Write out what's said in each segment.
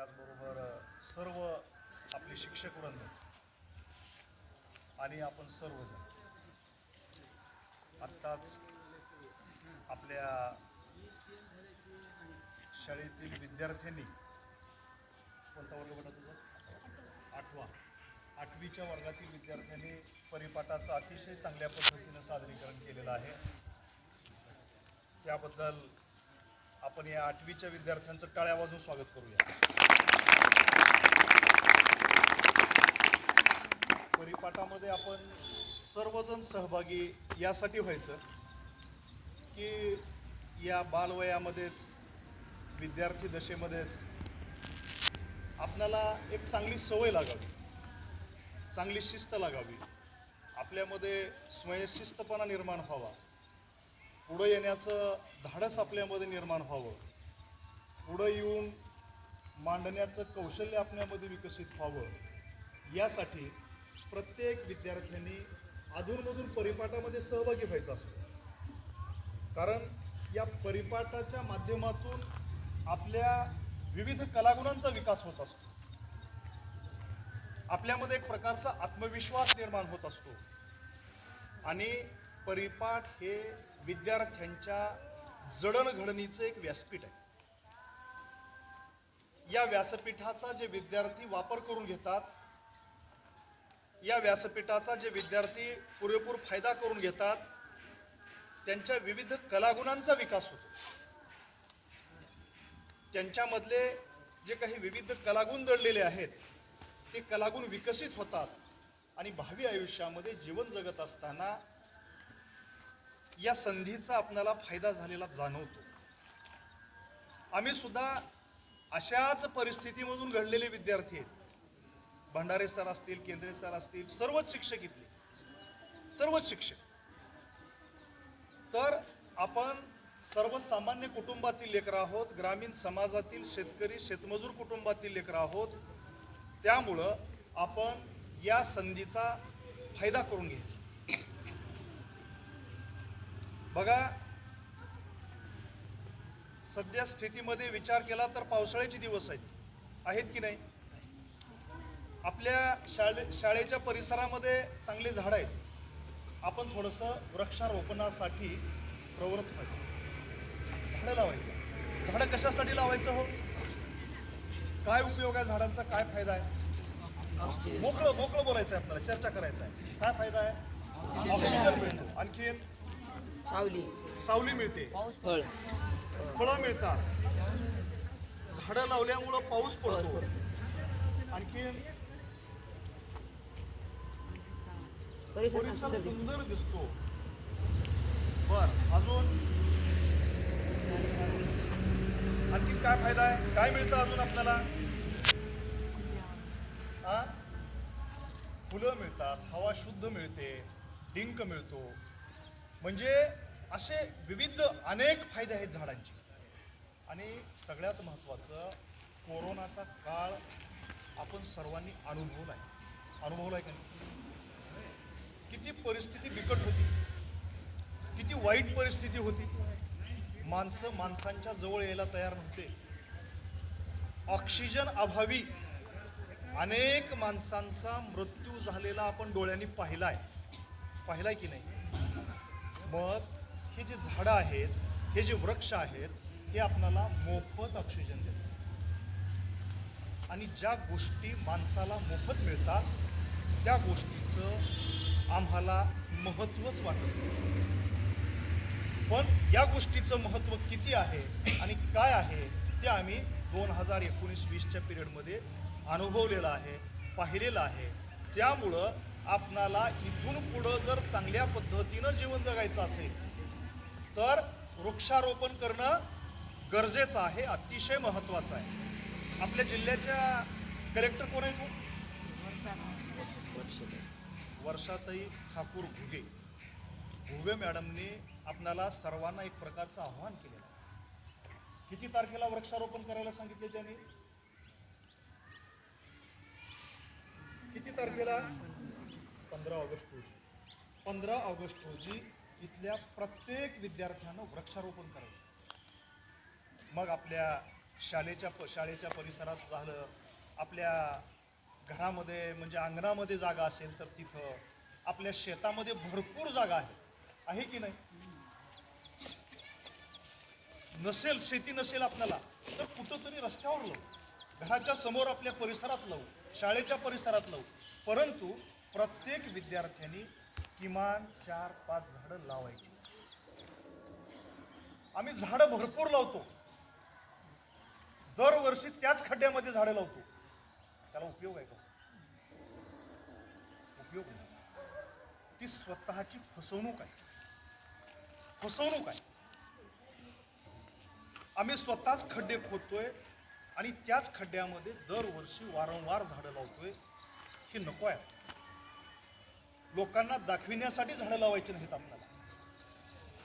त्याचबरोबर सर्व आपले शिक्षक वृंद आणि आपण सर्वजण. आत्ताच आपल्या शाळेतील विद्यार्थ्यांनी कोणता वर्ग बेटा होता आठवा. आठवीच्या वर्गातील विद्यार्थ्यांनी परिपाठाचं अतिशय चांगल्या पद्धतीनं सादरीकरण केलेलं आहे. त्याबद्दल आपण या आठवीच्या विद्यार्थ्यांचं टाळ्या वाजून स्वागत करूया. परिपाठामध्ये आपण सर्वजण सहभागी यासाठी व्हायचं की या बालवयामध्येच विद्यार्थी दशेमध्येच आपल्याला एक चांगली सवय लागावी चांगली शिस्त लागावी. आपल्यामध्ये स्वयंशिस्तपणा निर्माण व्हावा. पुढं येण्याचं धाडस आपल्यामध्ये निर्माण व्हावं. पुढं येऊन मांडण्याचं कौशल्य आपल्यामध्ये विकसित व्हावं यासाठी प्रत्येक विद्यार्थ्यांनी अधूनमधून परिपाठामध्ये सहभागी व्हायचा असतो. कारण या परिपाठाच्या माध्यमातून आपल्या विविध कलागुणांचा विकास होत असतो. आपल्यामध्ये एक प्रकारचा आत्मविश्वास निर्माण होत असतो. आणि परिपाठ हे विद्यार्थ्यांच्या जडणघडणीचं एक व्यासपीठ आहे. या व्यासपीठाचा जे विद्यार्थी वापर करून घेतात या व्यासपीठाचा जे विद्यार्थी पुरेपूर फायदा करून घेतात त्यांच्या विविध कलागुणांचा विकास होतो. त्यांच्यामधले जे काही विविध कलागुण दडलेले आहेत ते कलागुण विकसित होतात आणि भावी आयुष्यामध्ये जीवन जगत असताना या संधीचा आपल्याला फायदा झालेला जाणवतो. आम्ही सुद्धा अशाच परिस्थितीमधून घडलेले विद्यार्थी आहेत. भंडारे सर असतील केंद्रे सर असतील सर्वच शिक्षक इथले. सर्वच शिक्षक. तर आपण सर्वसामान्य कुटुंबातील लेकर आहोत ग्रामीण समाजातील शेतकरी शेतमजूर कुटुंबातील लेकर आहोत. त्यामुळं आपण या संधीचा फायदा करून घ्यायचा. बघा सध्या स्थितीमध्ये विचार केला तर पावसाळ्याचे दिवस आहेत. आहेत की नाही? आपल्या शाळे शाळेच्या परिसरामध्ये चांगले झाड आहेत. आपण थोडंसं वृक्षारोपणासाठी प्रवृत्त व्हायचं. झाडं लावायचं. झाडं कशासाठी लावायचं हो? काय उपयोग आहे झाडांचा? काय फायदा आहे? मोकळं मोकळं बोलायचं आहे आपल्याला चर्चा करायचं आहे. काय फायदा आहे? ऑक्सिजन मिळतो. आणखीन? सावली. सावली मिळते. फळ मिळतात. झाडं लावल्यामुळं पाऊस पडतो. आणखीन परिसर सुंदर दिसतो. सुंदर दिसतो. बर अजून? आणखी काय फायदा आहे? काय मिळतं अजून आपल्याला? हा फुलं मिळतात हवा शुद्ध मिळते डिंक मिळतो. म्हणजे असे विविध अनेक फायदे आहेत झाडांचे. आणि सगळ्यात महत्त्वाचं कोरोनाचा काळ आपण सर्वांनी अनुभवला आहे अनुभवला आहे का नाही? किती परिस्थिती बिकट होती. किती वाईट परिस्थिती होती. माणसं माणसांच्या जवळ यायला तयार नव्हते. ऑक्सिजन अभावी अनेक माणसांचा मृत्यू झालेला आपण डोळ्यांनी पाहिलाय. पाहिलाय की नाही? मग हे जे झाडं आहेत हे जे वृक्ष आहेत हे आपल्याला मोफत ऑक्सिजन देतात. आणि ज्या गोष्टी माणसाला मोफत मिळतात त्या गोष्टीचं आम्हाला महत्त्वच वाटत पण या गोष्टीचं महत्त्व किती आहे आणि काय आहे ते आम्ही दोन हजार एकोणीस वीसच्या पिरियडमध्ये अनुभवलेलं आहे पाहिलेलं आहे. त्यामुळं आपणाला इथून पुढं जर चांगल्या पद्धतीनं जीवन जगायचं असेल तर वृक्षारोपण करणं गरजेचं आहे अतिशय महत्त्वाचं आहे. आपल्या जिल्ह्याच्या कलेक्टर कोण आहेत हो? वर्षाताई ठाकूर घुगे. घुगे मॅडमने आपणाला सर्वांना एक प्रकारचं आव्हान केलेलं आहे. किती तारखेला वृक्षारोपण करायला सांगितले त्यांनी? किती तारखेला? पंधरा ऑगस्ट रोजी. पंधरा ऑगस्ट रोजी इथल्या प्रत्येक विद्यार्थ्यानं वृक्षारोपण करायचं. मग आपल्या शाळेच्या प शाळेच्या परिसरात झालं आपल्या घरामध्ये म्हणजे अंगणामध्ये जागा असेल तर तिथं आपल्या शेतामध्ये भरपूर जागा आहे. आहे की नाही? नसेल शेती नसेल आपल्याला तर कुठंतरी रस्त्यावर लावू. घराच्या समोर आपल्या परिसरात लावू शाळेच्या परिसरात लावू. परंतु प्रत्येक विद्यार्थ्यांनी किमान चार पाच झाडं लावायची. आम्ही झाडं भरपूर लावतो. दरवर्षी त्याच खड्ड्यामध्ये झाडं लावतो. त्याला उपयोग आहे का? उपयोग नाही. ती स्वतःची फसवणूक आहे. फसवणूक आहे. आम्ही स्वतःच खड्डे खोदतोय आणि त्याच खड्ड्यामध्ये दरवर्षी वारंवार झाडं लावतोय. हे नको आहे. लोकांना दाखविण्यासाठी झाडं लावायची नाहीत आपल्याला.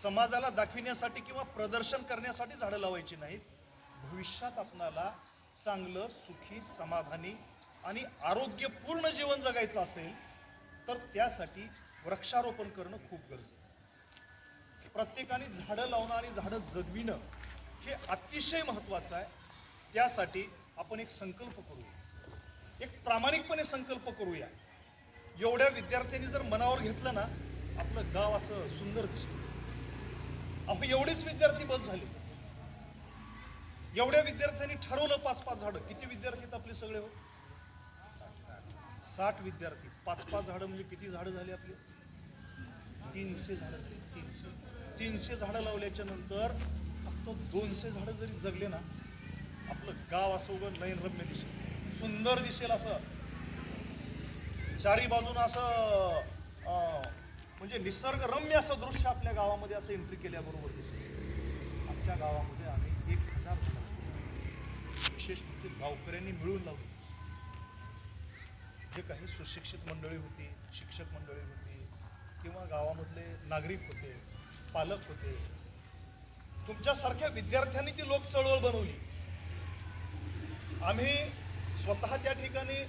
समाजाला दाखविण्यासाठी किंवा प्रदर्शन करण्यासाठी झाडं लावायची नाहीत. भविष्यात आपणाला चांगलं सुखी समाधानी आणि आरोग्यपूर्ण जीवन जगायचं असेल तर त्यासाठी वृक्षारोपण करणं खूप गरजेचं प्रत्येकाने झाडं लावणं आणि झाडं जगविणं हे अतिशय महत्त्वाचं आहे. त्यासाठी आपण एक संकल्प करूया. एक प्रामाणिकपणे संकल्प करूया. एवढ्या विद्यार्थ्यांनी जर मनावर घेतलं ना आपलं गाव असं सुंदर दिसतं. अहो एवढेच विद्यार्थी बस झाले. एवढ्या विद्यार्थ्यांनी ठरवलं पाच पाच झाडं. किती विद्यार्थी आहेत आपले सगळे हो? साठ विद्यार्थी. पाच पाच झाडं म्हणजे किती झाडं झाली आपली? तीनशे झाडं तीनशे. तीनशे झाडं लावल्याच्या नंतर फक्त दोनशे झाडं जरी जगले ना आपलं गाव असं उघड नयनरम्य दिसेल. सुंदर दिसेल असं. चारी बाजून असं म्हणजे निसर्गरम्य असं दृश्य आपल्या गावामध्ये असं एंट्री केल्याबरोबर दिसतं. आमच्या गावामध्ये आम्ही एक हजार विशेष म्हणजे गावकऱ्यांनी मिळून लावली. जे काही सुशिक्षित मंडळी होती शिक्षक मंडळी होती किंवा गावामधले नागरिक होते पालक होते तुमच्यासारख्या विद्यार्थ्यांनी ती लोक चळवळ बनवली. आम्ही स्वतः त्या ठिकाणी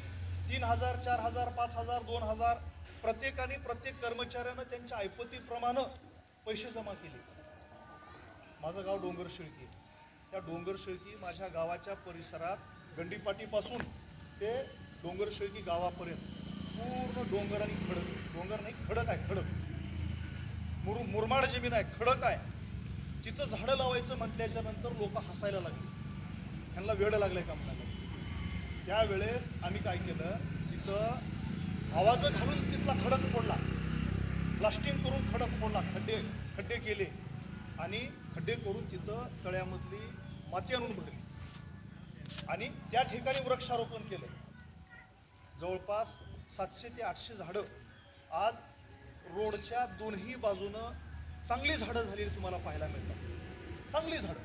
तीन हजार चार हजार पाच हजार दोन हजार प्रत्येकाने प्रत्येक कर्मचाऱ्यानं त्यांच्या ऐपतीप्रमाणे पैसे जमा केले. माझं गाव डोंगर शिळकी त्या डोंगर शिळकी माझ्या गावाच्या परिसरात गंडीपाटीपासून ते डोंगर शिळकी गावापर्यंत पूर्ण डोंगर आणि खडक. डोंगर नाही खडक आहे खडक. मुर मुरमाड जमीन आहे खडक आहे. तिथं झाडं लावायचं म्हटल्याच्या नंतर लोक हसायला लागले. त्यांना वेळ लागलाय का म्हणाला त्यावेळेस आम्ही काय केलं? तिथं आवाज घालून तिथला खडक फोडला. प्लास्टिंग करून खडक फोडला खड्डे खड्डे केले. आणि खड्डे करून तिथं तळ्यामधली माती आणून भरली. आणि त्या ठिकाणी वृक्षारोपण केलं. जवळपास सातशे ते आठशे झाडं आज रोडच्या दोन्ही बाजूनं चांगली झाडं झालेली तुम्हाला पाहायला मिळतात. चांगली झाडं.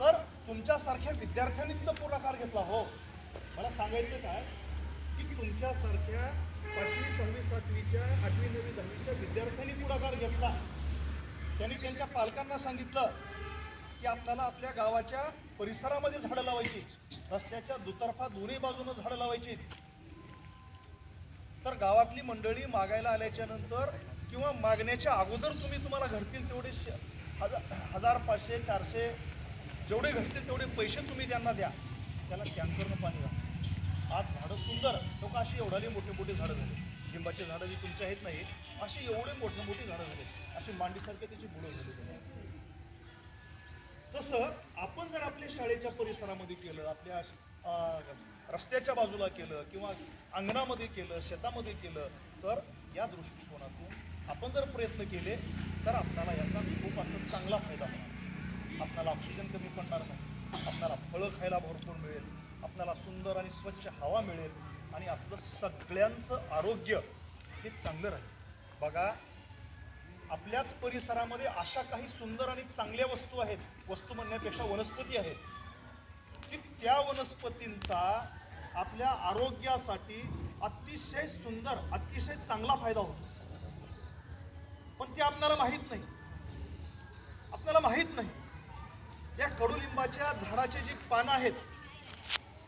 तर तुमच्यासारख्या विद्यार्थ्यांनी तिथं पुढाकार घेतला हो. मला सांगायचं काय? की तुमच्यासारख्या पाचवी सहावी सातवीच्या आठवी नववी दहावीच्या विद्यार्थ्यांनी पुढाकार घेतला. त्यांनी त्यांच्या पालकांना सांगितलं की आपल्याला आपल्या गावाच्या परिसरामध्ये झाडं लावायची. रस्त्याच्या दुतर्फा दोन्ही बाजूनं झाडं लावायची. तर गावातली मंडळी मागायला आल्याच्यानंतर किंवा मागण्याच्या अगोदर तुम्ही तुम्हाला घडतील तेवढे श- हजार हजार पाचशे चारशे जेवढे घडतील तेवढे पैसे तुम्ही त्यांना द्या. त्याला टँकरनं पाणी लागतं आज झाडं सुंदर. लोक अशी एवढाली मोठे मोठे झाडं झाले. लिंबाचे झाडं जी तुमच्या आहेत नाही अशी एवढे मोठे मोठी झाडं झाले. अशी मांडीसारखे त्याची मुलं झाली तसं आपण जर आपल्या शाळेच्या परिसरामध्ये केलं आपल्या रस्त्याच्या बाजूला केलं किंवा अंगणामध्ये केलं शेतामध्ये केलं तर या दृष्टिकोनातून आपण जर प्रयत्न केले तर आपल्याला याचा खूप असं चांगला फायदा होणार. आपल्याला ऑक्सिजन कमी पडणार नाही. आपल्याला फळं खायला भरपूर मिळेल आपल्याला सुंदर आणि स्वच्छ हवा मिळेल आणि आपलं सगळ्यांचं आरोग्य हे चांगलं राहील. बघा आपल्याच परिसरामध्ये अशा काही सुंदर आणि चांगल्या वस्तू आहेत वस्तू म्हणण्यापेक्षा वनस्पती आहेत की त्या वनस्पतींचा आपल्या आरोग्यासाठी अतिशय सुंदर अतिशय चांगला फायदा होतो. पण ते आपल्याला माहीत नाही. आपल्याला माहीत नाही. कडुलिंबाच्या झाडाचे जी पानं आहेत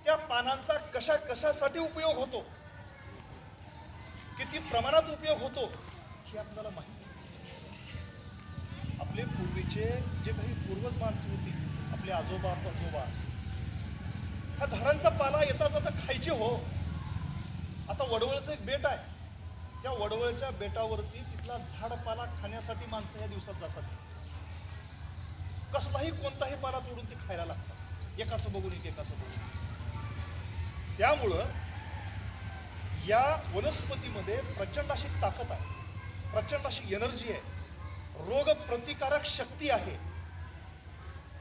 त्या पानांचा कशा कशासाठी उपयोग होतो? किती प्रमाणात उपयोग होतो हे आपल्याला माहिती आपले पूर्वीचे जे काही पूर्वज माणसं होती आपले आजोबा पजोबा ह्या झाडांचा पाला येता जाता खायचे हो. आता वडवळचं एक बेट आहे. त्या वडवळच्या बेटावरती तिथला झाडपाला खाण्यासाठी माणसं या दिवसात जातात. कसलाही कोणताही पाला तोडून ते खायला लागतात. एकाचं बघून एक एकाचं बघून. त्यामुळं या वनस्पतीमध्ये प्रचंड अशी ताकद आहे. प्रचंड अशी एनर्जी आहे. रोग प्रतिकारक शक्ती आहे.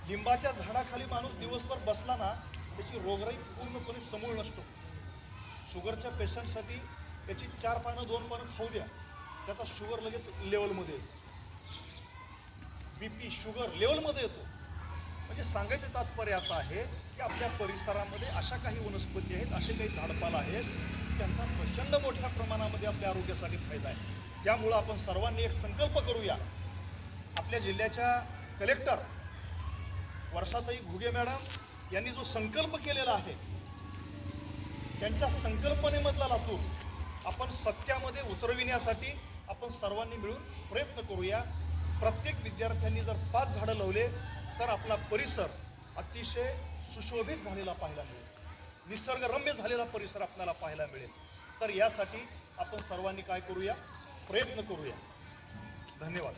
लिंबाच्या झाडाखाली माणूस दिवसभर बसला ना त्याची रोगराई पूर्णपणे समूळ नष्ट होते. शुगरच्या पेशंटसाठी त्याची चार पानं दोन पानं खाऊ द्या. त्याचा शुगर लगेच लेवलमध्ये येतो. बी पी शुगर लेवलमध्ये येतो. म्हणजे सांगायचं तात्पर्य असं आहे की आपल्या परिसरामध्ये अशा काही वनस्पती आहेत असे काही झाडपाला आहेत त्यांचा प्रचंड मोठ्या प्रमाणामध्ये आपल्या आरोग्यासाठी फायदा आहे. त्यामुळं आपण सर्वांनी एक संकल्प करूया. आपल्या जिल्ह्याच्या कलेक्टर वर्षाताई घुगे मॅडम यांनी जो संकल्प केलेला आहे त्यांच्या संकल्पनेमधला लातूर आपण सत्यामध्ये उतरविण्यासाठी आपण सर्वांनी मिळून प्रयत्न करूया. प्रत्येक विद्यार्थ्यांनी जर पाच झाडं लावले तर आपला परिसर अतिशय सुशोभित झालेला पाहायला मिळेल. निसर्गरम्य झालेला परिसर आपल्याला पाहायला मिळेल. तर यासाठी आपण सर्वांनी काय करूया? प्रयत्न करूया. धन्यवाद.